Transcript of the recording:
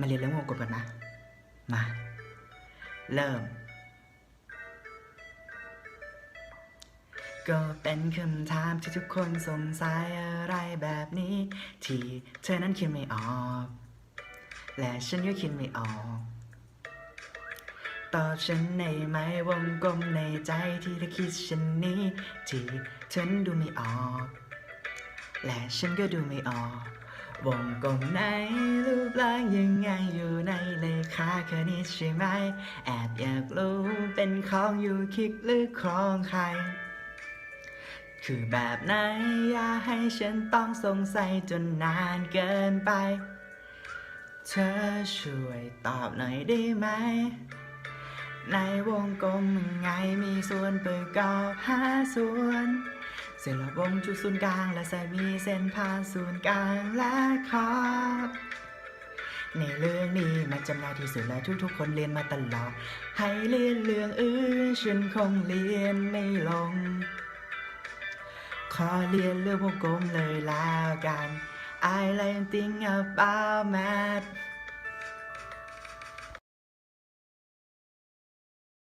มาเรียนเรื่องวงกลมกันนะ มา เริ่ม ก็เป็นคำถามที่ทุกคนสงสัยอะไรแบบนี้ ที่เธอนั้นคิดไม่ออก และฉันก็คิดไม่ออกตอบฉันในไหมวงกลมในใจที่เธอคิดฉันนี้ ที่ฉันดูไม่ออก และฉันก็ดูไม่ออก วงกลมไหนรูปร่างยังไงอยู่ในเลขาคณิตใช่ไหม แอบอยากรู้เป็นของอยู่คิกหรือของใคร คือแบบไหนอย่าให้ฉันต้องสงสัยจนนานเกินไป เธอช่วยตอบหน่อยได้ไหม ในวงกลมยังไงมีส่วนประกอบห้าส่วน เส้นรอบวงจุดศูนย์กลาง และสามีเส้นผ่านศูนย์กลางและขอบในเรื่องนี้มันจำง่ายที่สุดและทุกๆ คนเรียนมาตลอด ให้เรียนเรื่องอื่นฉันคงเรียนไม่ลง ขอเรียนเรื่องวงกลมเลยแล้วกัน I like think about math